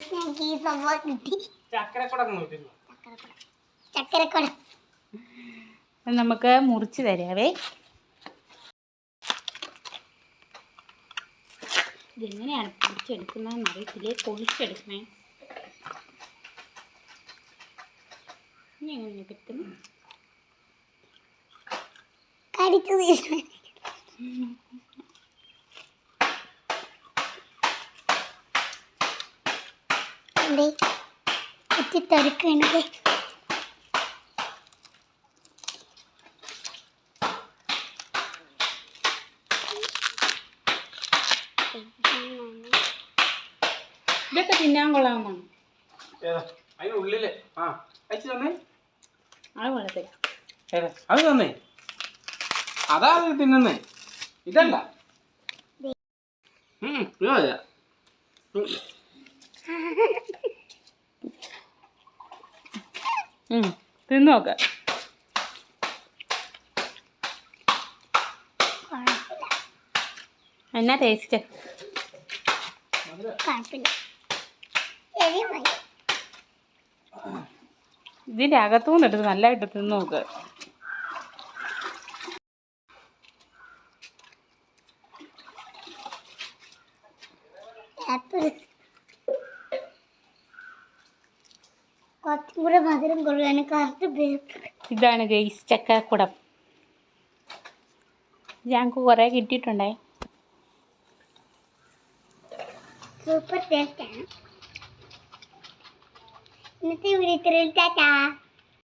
ഞങ്ങൾക്ക് ഈ സംഭവം കിട്ടി ചക്കരക്കുടം നോക്കുന്നു ചക്കരക്കുട അത് നമുക്ക് മുറിച്ച് തരാവേ. ഇതെങ്ങനെയാണ് പൊളിച്ചെടുക്കുന്നതെന്ന് അറിയത്തില്ലേ? പൊളിച്ചെടുക്കണേ. ഇനി എങ്ങനെ കിട്ടുന്നു? കടിച്ചു തീർന്നു. എന്തേ കുത്തി തെറുക്കണത് ഇതൊക്കെ തിന്നാൻ കൊള്ളാമെന്നാണ് ഏതാ? അതിനുള്ളിൽ ആ അയച്ചു തന്നേ. അത് കൊള്ളത്തില്ല. ഏതാ? അത് തന്നേ. അതാ അത് തിന്നുന്നേ. ഇതല്ല. ഉം, ഇതല്ല. ഉം. ഉം, തിന്ന് നോക്ക്. എന്നാ ടേസ്റ്റ് ഇതിന്റെ അകത്തുനിന്ന് എടുത്ത് നല്ലതായിട്ട് തിന്ന് നോക്ക്. ആപ്പിൾ കുറച്ചും കൂടെ മധുരം കൊള്ളുവാണ് കറക്റ്റ് ബേക്കറി ഇതാണ് ഗൈസ് ചക്കക്കുടം. ഞങ്ങൾക്ക് കുറേ കിട്ടിയിട്ടുണ്ടേ? സൂപ്പർ ടേസ്റ്റ് ആണ്. ഇന്നത്തെ വീഡിയോ ഇത്രയും. ടാറ്റാ.